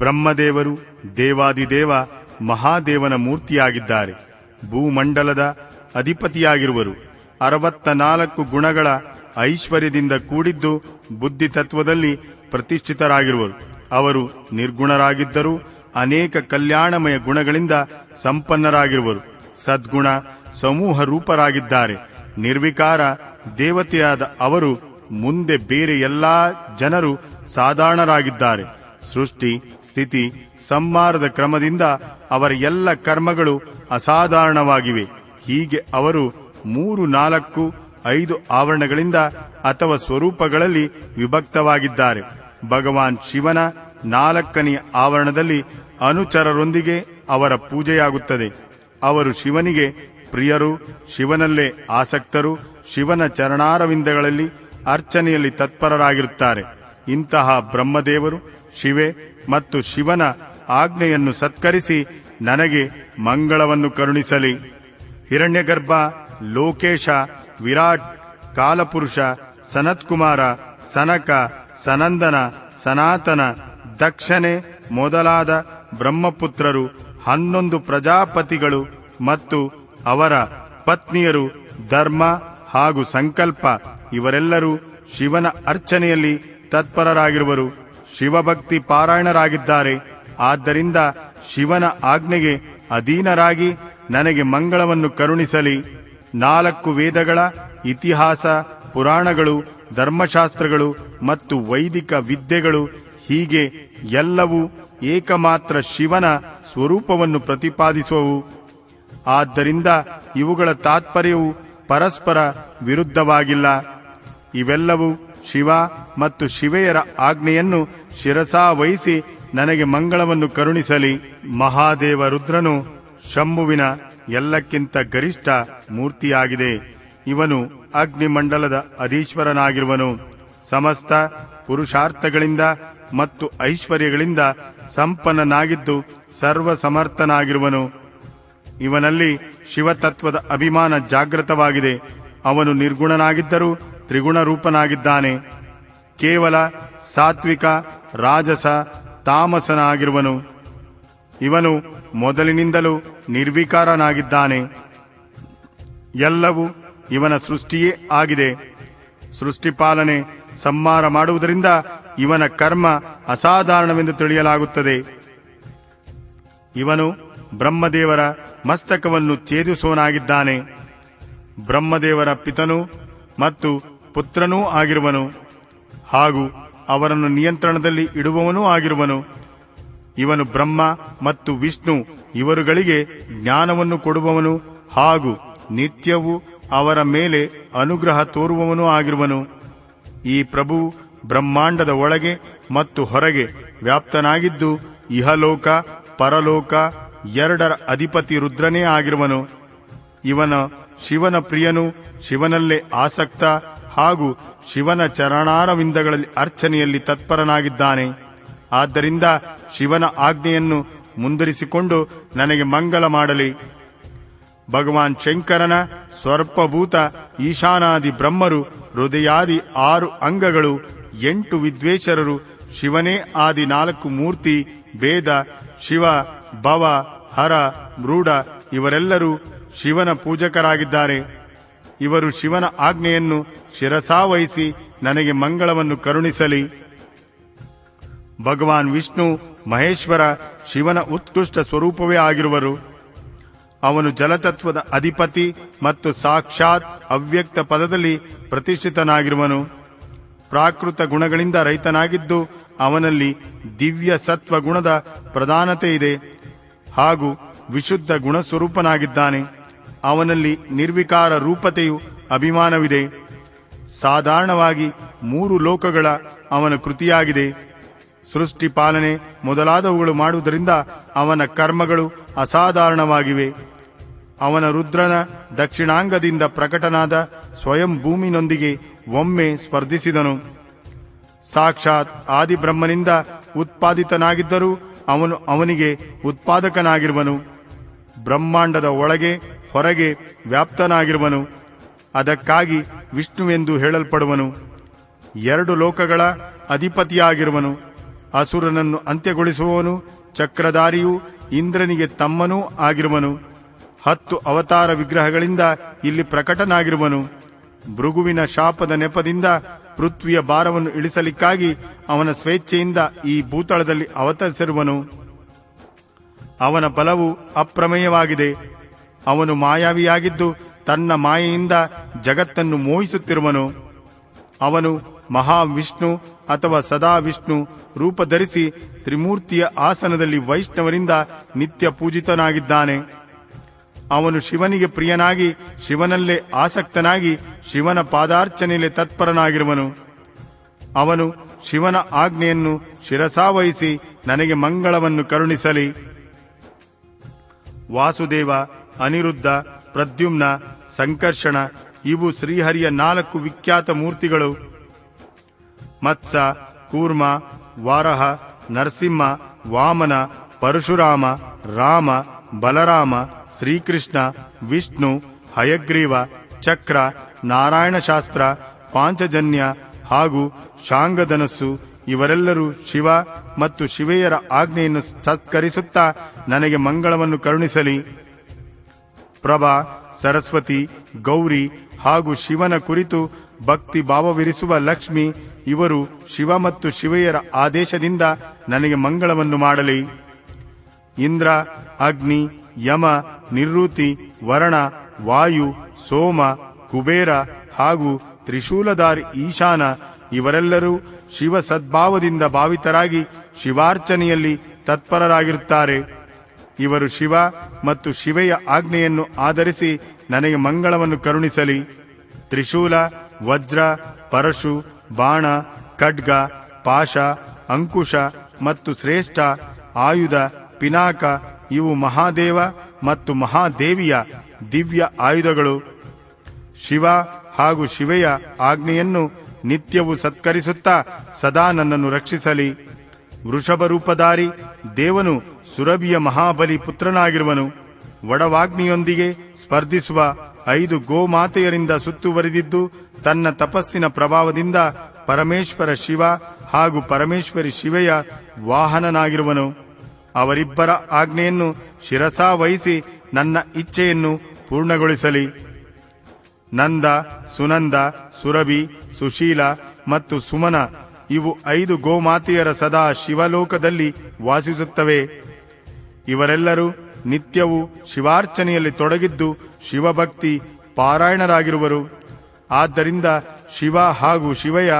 ಬ್ರಹ್ಮದೇವರು ದೇವಾದಿದೇವ ಮಹಾದೇವನ ಮೂರ್ತಿಯಾಗಿದ್ದಾರೆ. ಭೂಮಂಡಲದ ಅಧಿಪತಿಯಾಗಿರುವರು. ಅರವತ್ತ ನಾಲ್ಕು ಗುಣಗಳ ಐಶ್ವರ್ಯದಿಂದ ಕೂಡಿದ್ದು ಬುದ್ಧಿ ತತ್ವದಲ್ಲಿ ಪ್ರತಿಷ್ಠಿತರಾಗಿರುವರು. ಅವರು ನಿರ್ಗುಣರಾಗಿದ್ದರೂ ಅನೇಕ ಕಲ್ಯಾಣಮಯ ಗುಣಗಳಿಂದ ಸಂಪನ್ನರಾಗಿರುವರು. ಸದ್ಗುಣ ಸಮೂಹ ರೂಪರಾಗಿದ್ದಾರೆ ನಿರ್ವಿಕಾರ ದೇವತೆಯಾದ ಅವರು ಮುಂದೆ ಬೇರೆ ಎಲ್ಲಾ ಜನರು ಸಾಧಾರಣರಾಗಿದ್ದಾರೆ. ಸೃಷ್ಟಿ, ಸ್ಥಿತಿ, ಸಂಹಾರದ ಕ್ರಮದಿಂದ ಅವರ ಎಲ್ಲ ಕರ್ಮಗಳು ಅಸಾಧಾರಣವಾಗಿವೆ. ಹೀಗೆ ಅವರು ಮೂರು, ನಾಲ್ಕು, ಐದು ಆವರಣಗಳಿಂದ ಅಥವಾ ಸ್ವರೂಪಗಳಲ್ಲಿ ವಿಭಕ್ತವಾಗಿದ್ದಾರೆ. ಭಗವಾನ್ ಶಿವನ ನಾಲ್ಕನೆಯ ಆವರಣದಲ್ಲಿ ಅನುಚರರೊಂದಿಗೆ ಅವರ ಪೂಜೆಯಾಗುತ್ತದೆ. ಅವರು ಶಿವನಿಗೆ ಪ್ರಿಯರು, ಶಿವನಲ್ಲೇ ಆಸಕ್ತರು, ಶಿವನ ಚರಣಾರವಿಂದಗಳಲ್ಲಿ ಅರ್ಚನೆಯಲ್ಲಿ ತತ್ಪರರಾಗಿರುತ್ತಾರೆ. ಇಂತಹ ಬ್ರಹ್ಮದೇವರು ಶಿವೆ ಮತ್ತು ಶಿವನ ಆಜ್ಞೆಯನ್ನು ಸತ್ಕರಿಸಿ ನನಗೆ ಮಂಗಳವನ್ನು ಕರುಣಿಸಲಿ. ಹಿರಣ್ಯಗರ್ಭ, ಲೋಕೇಶ, ವಿರಾಟ್, ಕಾಲಪುರುಷ, ಸನತ್ಕುಮಾರ, ಸನಕ, ಸನಂದನ, ಸನಾತನ ದಕ್ಷನೆ ಮೊದಲಾದ ಬ್ರಹ್ಮಪುತ್ರರು, ಹನ್ನೊಂದು ಪ್ರಜಾಪತಿಗಳು ಮತ್ತು ಅವರ ಪತ್ನಿಯರು, ಧರ್ಮ ಹಾಗೂ ಸಂಕಲ್ಪ ಇವರೆಲ್ಲರೂ ಶಿವನ ಅರ್ಚನೆಯಲ್ಲಿ ತತ್ಪರರಾಗಿರುವರು. ಶಿವಭಕ್ತಿ ಪಾರಾಯಣರಾಗಿದ್ದಾರೆ. ಆದ್ದರಿಂದ ಶಿವನ ಆಜ್ಞೆಗೆ ಅಧೀನರಾಗಿ ನನಗೆ ಮಂಗಳವನ್ನು ಕರುಣಿಸಲಿ. ನಾಲ್ಕು ವೇದಗಳ, ಇತಿಹಾಸ, ಪುರಾಣಗಳು, ಧರ್ಮಶಾಸ್ತ್ರಗಳು ಮತ್ತು ವೈದಿಕ ವಿದ್ಯೆಗಳು ಹೀಗೆ ಎಲ್ಲವೂ ಏಕಮಾತ್ರ ಶಿವನ ಸ್ವರೂಪವನ್ನು ಪ್ರತಿಪಾದಿಸುವವು. ಆದ್ದರಿಂದ ಇವುಗಳ ತಾತ್ಪರ್ಯವು ಪರಸ್ಪರ ವಿರುದ್ಧವಾಗಿಲ್ಲ. ಇವೆಲ್ಲವೂ ಶಿವ ಮತ್ತು ಶಿವೆಯರ ಆಜ್ಞೆಯನ್ನು ಶಿರಸಾ ವಹಿಸಿ ನನಗೆ ಮಂಗಳವನ್ನು ಕರುಣಿಸಲಿ. ಮಹಾದೇವ ರುದ್ರನು ಶಂಭುವಿನ ಎಲ್ಲಕ್ಕಿಂತ ಗರಿಷ್ಠ ಮೂರ್ತಿಯಾಗಿದೆ. ಇವನು ಅಗ್ನಿಮಂಡಲದ ಅಧೀಶ್ವರನಾಗಿರುವನು. ಸಮಸ್ತ ಪುರುಷಾರ್ಥಗಳಿಂದ ಮತ್ತು ಐಶ್ವರ್ಯಗಳಿಂದ ಸಂಪನ್ನನಾಗಿದ್ದು ಸರ್ವ ಸಮರ್ಥನಾಗಿರುವನು ಇವನಲ್ಲಿ ಶಿವತತ್ವದ ಅಭಿಮಾನ ಜಾಗೃತವಾಗಿದೆ. ಅವನು ನಿರ್ಗುಣನಾಗಿದ್ದರೂ ತ್ರಿಗುಣ ರೂಪನಾಗಿದ್ದಾನೆ ಕೇವಲ ಸಾತ್ವಿಕ, ರಾಜಸ, ತಾಮಸನಾಗಿರುವನು. ಇವನು ಮೊದಲಿನಿಂದಲೂ ನಿರ್ವಿಕಾರನಾಗಿದ್ದಾನೆ. ಎಲ್ಲವೂ ಇವನ ಸೃಷ್ಟಿಯೇ ಆಗಿದೆ. ಸೃಷ್ಟಿಪಾಲನೆ ಸಂಹಾರ ಮಾಡುವುದರಿಂದ ಇವನ ಕರ್ಮ ಅಸಾಧಾರಣವೆಂದು ತಿಳಿಯಲಾಗುತ್ತದೆ. ಇವನು ಬ್ರಹ್ಮದೇವರ ಮಸ್ತಕವನ್ನು ಛೇದಿಸುವನಾಗಿದ್ದಾನೆ ಬ್ರಹ್ಮದೇವರ ಪಿತನು ಮತ್ತು ಪುತ್ರನೂ ಆಗಿರುವನು ಹಾಗೂ ಅವರನ್ನು ನಿಯಂತ್ರಣದಲ್ಲಿ ಇಡುವವನೂ ಆಗಿರುವನು. ಇವನು ಬ್ರಹ್ಮ ಮತ್ತು ವಿಷ್ಣು ಇವರುಗಳಿಗೆ ಜ್ಞಾನವನ್ನು ಕೊಡುವವನು ಹಾಗೂ ನಿತ್ಯವೂ ಅವರ ಮೇಲೆ ಅನುಗ್ರಹ ತೋರುವವನೂ ಆಗಿರುವನು. ಈ ಪ್ರಭು ಬ್ರಹ್ಮಾಂಡದ ಒಳಗೆ ಮತ್ತು ಹೊರಗೆ ವ್ಯಾಪ್ತನಾಗಿದ್ದು ಇಹಲೋಕ, ಪರಲೋಕ, ಎರಡರ ಅಧಿಪತಿ ರುದ್ರನೇ ಆಗಿರುವನು. ಇವನ ಶಿವನ ಪ್ರಿಯನು ಶಿವನಲ್ಲೇ ಆಸಕ್ತ ಹಾಗೂ ಶಿವನ ಚರಣಾರವಿಂದಗಳಲ್ಲಿ ಅರ್ಚನೆಯಲ್ಲಿ ತತ್ಪರನಾಗಿದ್ದಾನೆ. ಆದ್ದರಿಂದ ಶಿವನ ಆಜ್ಞೆಯನ್ನು ಮುಂದುವರಿಸಿಕೊಂಡು ನನಗೆ ಮಂಗಲ ಮಾಡಲಿ. ಭಗವಾನ್ ಶಂಕರನ ಸ್ವರ್ಪಭೂತ ಈಶಾನಾದಿ ಬ್ರಹ್ಮರು ಹೃದಯಾದಿ ಆರು ಅಂಗಗಳು ಎಂಟು ವಿದ್ವೇಷರರು ಶಿವನೇ ಆದಿ ನಾಲ್ಕು ಮೂರ್ತಿ ಭೇದ ಶಿವ ಭವ ಹರ ಮೃಡ ಇವರೆಲ್ಲರೂ ಶಿವನ ಪೂಜಕರಾಗಿದ್ದಾರೆ. ಇವರು ಶಿವನ ಆಜ್ಞೆಯನ್ನು ಶಿರಸಾವಹಿಸಿ ನನಗೆ ಮಂಗಳವನ್ನು ಕರುಣಿಸಲಿ. ಭಗವಾನ್ ವಿಷ್ಣು ಮಹೇಶ್ವರ ಶಿವನ ಉತ್ಕೃಷ್ಟ ಸ್ವರೂಪವೇ ಆಗಿರುವರು. ಅವನು ಜಲತತ್ವದ ಅಧಿಪತಿ ಮತ್ತು ಸಾಕ್ಷಾತ್ ಅವ್ಯಕ್ತ ಪದದಲ್ಲಿ ಪ್ರತಿಷ್ಠಿತನಾಗಿರುವನು. ಪ್ರಾಕೃತ ಗುಣಗಳಿಂದ ರೈತನಾಗಿದ್ದು ಅವನಲ್ಲಿ ದಿವ್ಯ ಸತ್ವ ಗುಣದ ಪ್ರಧಾನತೆ ಇದೆ. ಹಾಗೂ ವಿಶುದ್ಧ ಗುಣಸ್ವರೂಪನಾಗಿದ್ದಾನೆ. ಅವನಲ್ಲಿ ನಿರ್ವಿಕಾರ ರೂಪತೆಯು ಅಭಿಮಾನವಿದೆ. ಸಾಧಾರಣವಾಗಿ ಮೂರು ಲೋಕಗಳ ಅವನ ಕೃತಿಯಾಗಿದೆ. ಸೃಷ್ಟಿ ಪಾಲನೆ ಮೊದಲಾದವುಗಳು ಮಾಡುವುದರಿಂದ ಅವನ ಕರ್ಮಗಳು ಅಸಾಧಾರಣವಾಗಿವೆ. ಅವನ ರುದ್ರನ ದಕ್ಷಿಣಾಂಗದಿಂದ ಪ್ರಕಟನಾದ ಸ್ವಯಂ ಭೂಮಿನೊಂದಿಗೆ ಒಮ್ಮೆ ಸ್ಪರ್ಧಿಸಿದನು. ಸಾಕ್ಷಾತ್ ಆದಿಬ್ರಹ್ಮನಿಂದ ಉತ್ಪಾದಿತನಾಗಿದ್ದರೂ ಅವನು ಅವನಿಗೆ ಉತ್ಪಾದಕನಾಗಿರುವನು. ಬ್ರಹ್ಮಾಂಡದ ಒಳಗೆ ಹೊರಗೆ ವ್ಯಾಪ್ತನಾಗಿರುವನು. ಅದಕ್ಕಾಗಿ ವಿಷ್ಣುವೆಂದು ಹೇಳಲ್ಪಡುವನು. ಎರಡು ಲೋಕಗಳ ಅಧಿಪತಿಯಾಗಿರುವನು. ಅಸುರನನ್ನು ಅಂತ್ಯಗೊಳಿಸುವವನು, ಚಕ್ರಧಾರಿಯು ಇಂದ್ರನಿಗೆ ತಮ್ಮನೂ ಆಗಿರುವನು. ಹತ್ತು ಅವತಾರ ವಿಗ್ರಹಗಳಿಂದ ಇಲ್ಲಿ ಪ್ರಕಟನಾಗಿರುವನು. ಭೃಗುವಿನ ಶಾಪದ ನೆಪದಿಂದ ಪೃಥ್ವಿಯ ಭಾರವನ್ನು ಇಳಿಸಲಿಕ್ಕಾಗಿ ಅವನ ಸ್ವೇಚ್ಛೆಯಿಂದ ಈ ಭೂತಳದಲ್ಲಿ ಅವತರಿಸಿರುವನು. ಅವನ ಬಲವು ಅಪ್ರಮೇಯವಾಗಿದೆ. ಅವನು ಮಾಯಾವಿಯಾಗಿದ್ದು ತನ್ನ ಮಾಯೆಯಿಂದ ಜಗತ್ತನ್ನು ಮೋಹಿಸುತ್ತಿರುವನು. ಅವನು ಮಹಾವಿಷ್ಣು ಅಥವಾ ಸದಾ ವಿಷ್ಣು ರೂಪ ಧರಿಸಿ ತ್ರಿಮೂರ್ತಿಯ ಆಸನದಲ್ಲಿ ವೈಷ್ಣವರಿಂದ ನಿತ್ಯ ಪೂಜಿತನಾಗಿದ್ದಾನೆ. ಅವನು ಶಿವನಿಗೆ ಪ್ರಿಯನಾಗಿ, ಶಿವನಲ್ಲೇ ಆಸಕ್ತನಾಗಿ, ಶಿವನ ಪಾದಾರ್ಚನೆಯಲ್ಲಿ ತತ್ಪರನಾಗಿರುವನು. ಅವನು ಶಿವನ ಆಜ್ಞೆಯನ್ನು ಶಿರಸಾವಹಿಸಿ ನನಗೆ ಮಂಗಳವನ್ನು ಕರುಣಿಸಲಿ. ವಾಸುದೇವ ಅನಿರುದ್ಧ ಪ್ರದ್ಯುಮ್ನ, ಸಂಕರ್ಷಣ, ಇವು ಶ್ರೀಹರಿಯ ನಾಲ್ಕು ವಿಖ್ಯಾತ ಮೂರ್ತಿಗಳು. ಮತ್ಸ, ಕೂರ್ಮ, ವಾರಹ, ನರಸಿಂಹ, ವಾಮನ, ಪರಶುರಾಮ, ರಾಮ, ಬಲರಾಮ, ಶ್ರೀಕೃಷ್ಣ, ವಿಷ್ಣು, ಹಯಗ್ರೀವ, ಚಕ್ರ ನಾರಾಯಣ ಶಾಸ್ತ್ರ ಪಾಂಚಜನ್ಯ ಹಾಗೂ ಶಾಂಗಧನಸ್ಸು ಇವರೆಲ್ಲರೂ ಶಿವ ಮತ್ತು ಶಿವೆಯರ ಆಜ್ಞೆಯನ್ನು ಸತ್ಕರಿಸುತ್ತಾ ನನಗೆ ಮಂಗಳವನ್ನು ಕರುಣಿಸಲಿ. ಪ್ರಭಾ, ಸರಸ್ವತಿ, ಗೌರಿ ಹಾಗೂ ಶಿವನ ಕುರಿತು ಭಕ್ತಿ ಭಾವವಿರಿಸುವ ಲಕ್ಷ್ಮಿ, ಇವರು ಶಿವ ಮತ್ತು ಶಿವೆಯರ ಆದೇಶದಿಂದ ನನಗೆ ಮಂಗಳವನ್ನು ಮಾಡಲಿ. ಇಂದ್ರ, ಅಗ್ನಿ, ಯಮ ನಿವೃತ್ತಿ ವರಣ, ವಾಯು, ಸೋಮ, ಕುಬೇರ ಹಾಗೂ ತ್ರಿಶೂಲಧಾರಿ ಈಶಾನ ಇವರೆಲ್ಲರೂ ಶಿವ ಸದ್ಭಾವದಿಂದ ಭಾವಿತರಾಗಿ ಶಿವಾರ್ಚನೆಯಲ್ಲಿ ತತ್ಪರರಾಗಿರುತ್ತಾರೆ. ಇವರು ಶಿವ ಮತ್ತು ಶಿವೆಯ ಆಜ್ಞೆಯನ್ನು ಆಧರಿಸಿ ನನಗೆ ಮಂಗಳವನ್ನು ಕರುಣಿಸಲಿ. ತ್ರಿಶೂಲ, ವಜ್ರ, ಪರಶು, ಬಾಣ, ಖಡ್ಗ, ಪಾಶ, ಅಂಕುಶ ಮತ್ತು ಶ್ರೇಷ್ಠ, ಆಯುಧ, ಪಿನಾಕ ಇವು ಮಹಾದೇವ ಮತ್ತು ಮಹಾದೇವಿಯ ದಿವ್ಯ ಆಯುಧಗಳು. ಶಿವ ಹಾಗೂ ಶಿವೆಯ ಆಜ್ಞೆಯನ್ನು ನಿತ್ಯವೂ ಸತ್ಕರಿಸುತ್ತಾ ಸದಾ ನನ್ನನ್ನು ರಕ್ಷಿಸಲಿ. ವೃಷಭ ರೂಪಧಾರಿ ದೇವನು ಸುರಭಿಯ ಮಹಾಬಲಿ ಪುತ್ರನಾಗಿರುವನು ವಡವಾಗ್ನಿಯೊಂದಿಗೆ ಸ್ಪರ್ಧಿಸುವ ಐದು ಗೋಮಾತೆಯರಿಂದ ಸುತ್ತುವರಿದಿದ್ದು ತನ್ನ ತಪಸ್ಸಿನ ಪ್ರಭಾವದಿಂದ ಪರಮೇಶ್ವರ ಶಿವ ಹಾಗೂ ಪರಮೇಶ್ವರಿ ಶಿವೆಯ ವಾಹನನಾಗಿರುವನು. ಅವರಿಬ್ಬರ ಆಜ್ಞೆಯನ್ನು ಶಿರಸಾ ವಹಿಸಿ ನನ್ನ ಇಚ್ಛೆಯನ್ನು ಪೂರ್ಣಗೊಳಿಸಲಿ. ನಂದ, ಸುನಂದ, ಸುರಭಿ, ಸುಶೀಲ ಮತ್ತು ಸುಮನ ಇವು ಐದು ಗೋಮಾತೆಯರ ಸದಾ ಶಿವಲೋಕದಲ್ಲಿ ವಾಸಿಸುತ್ತವೆ. ಇವರೆಲ್ಲರೂ ನಿತ್ಯವೂ ಶಿವಾರ್ಚನೆಯಲ್ಲಿ ತೊಡಗಿದ್ದು ಶಿವಭಕ್ತಿ ಪಾರಾಯಣರಾಗಿರುವರು. ಆದ್ದರಿಂದ ಶಿವ ಹಾಗೂ ಶಿವಯ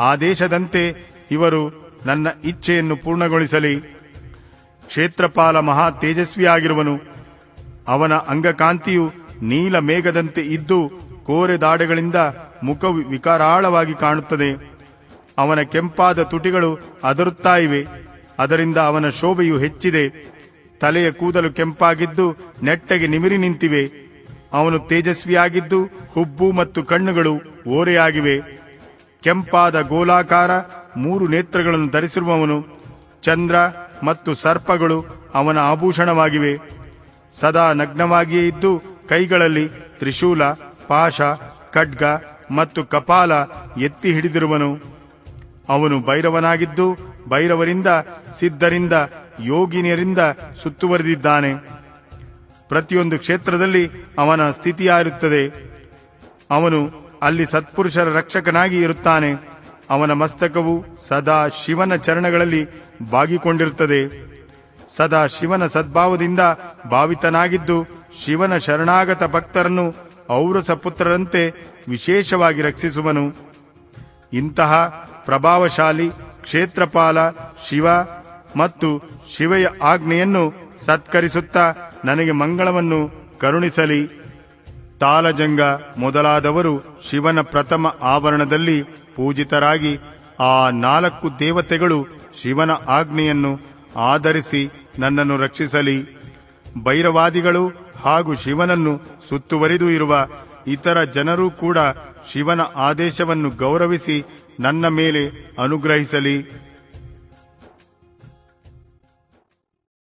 ಆದೇಶದಂತೆ ಇವರು ನನ್ನ ಇಚ್ಛೆಯನ್ನು ಪೂರ್ಣಗೊಳಿಸಲಿ. ಕ್ಷೇತ್ರಪಾಲ ಮಹಾ ತೇಜಸ್ವಿಯಾಗಿರುವನು. ಅವನ ಅಂಗಕಾಂತಿಯು ನೀಲ ಮೇಘದಂತೆ ಇದ್ದು ಕೋರೆ ದಾಡೆಗಳಿಂದ ಮುಖವು ವಿಕಾರಾಳವಾಗಿ ಕಾಣುತ್ತದೆ. ಅವನ ಕೆಂಪಾದ ತುಟಿಗಳು ಅದರುತ್ತಾ ಇವೆ. ಅದರಿಂದ ಅವನ ಶೋಭೆಯು ಹೆಚ್ಚಿದೆ. ತಲೆಯ ಕೂದಲು ಕೆಂಪಾಗಿದ್ದು ನೆಟ್ಟಗೆ ನಿಮಿರಿ ನಿಂತಿವೆ. ಅವನು ತೇಜಸ್ವಿಯಾಗಿದ್ದು ಹುಬ್ಬು ಮತ್ತು ಕಣ್ಣುಗಳು ಓರೆಯಾಗಿವೆ. ಕೆಂಪಾದ ಗೋಲಾಕಾರ ಮೂರು ನೇತ್ರಗಳನ್ನು ಧರಿಸಿರುವವನು. ಚಂದ್ರ ಮತ್ತು ಸರ್ಪಗಳು ಅವನ ಆಭೂಷಣವಾಗಿವೆ. ಸದಾ ನಗ್ನವಾಗಿಯೇ ಇದ್ದು ಕೈಗಳಲ್ಲಿ ತ್ರಿಶೂಲ ಪಾಶ ಖಡ್ಗ ಮತ್ತು ಕಪಾಲ ಎತ್ತಿ ಹಿಡಿದಿರುವನು. ಅವನು ಭೈರವನಾಗಿದ್ದು ಭೈರವರಿಂದ, ಸಿದ್ಧರಿಂದ, ಯೋಗಿನಿಯರಿಂದ ಸುತ್ತುವರಿದಿದ್ದಾನೆ. ಪ್ರತಿಯೊಂದು ಕ್ಷೇತ್ರದಲ್ಲಿ ಅವನ ಸ್ಥಿತಿಯಾಗಿರುತ್ತದೆ. ಅವನು ಅಲ್ಲಿ ಸತ್ಪುರುಷರ ರಕ್ಷಕನಾಗಿ ಇರುತ್ತಾನೆ. ಅವನ ಮಸ್ತಕವು ಸದಾ ಶಿವನ ಚರಣಗಳಲ್ಲಿ ಬಾಗಿಕೊಂಡಿರುತ್ತದೆ. ಸದಾ ಶಿವನ ಸದ್ಭಾವದಿಂದ ಭಾವಿತನಾಗಿದ್ದು, ಶಿವನ ಶರಣಾಗತ ಭಕ್ತರನ್ನು ಔರಸ ಪುತ್ರರಂತೆ ವಿಶೇಷವಾಗಿ ರಕ್ಷಿಸುವನು. ಇಂತಹ ಪ್ರಭಾವಶಾಲಿ ಕ್ಷೇತ್ರಪಾಲ ಶಿವ ಮತ್ತು ಶಿವೆಯ ಆಜ್ಞೆಯನ್ನು ಸತ್ಕರಿಸುತ್ತಾ ನನಗೆ ಮಂಗಳವನ್ನು ಕರುಣಿಸಲಿ. ತಾಲಜಂಗ ಮೊದಲಾದವರು ಶಿವನ ಪ್ರಥಮ ಆವರಣದಲ್ಲಿ ಪೂಜಿತರಾಗಿ ಆ ನಾಲ್ಕು ದೇವತೆಗಳು ಶಿವನ ಆಜ್ಞೆಯನ್ನು ಆಧರಿಸಿ ನನ್ನನ್ನು ರಕ್ಷಿಸಲಿ. ಭೈರವಾದಿಗಳು ಹಾಗೂ ಶಿವನನ್ನು ಸುತ್ತುವರಿದು ಇರುವ ಇತರ ಜನರೂ ಕೂಡ ಶಿವನ ಆದೇಶವನ್ನು ಗೌರವಿಸಿ ನನ್ನ ಮೇಲೆ ಅನುಗ್ರಹಿಸಲಿ.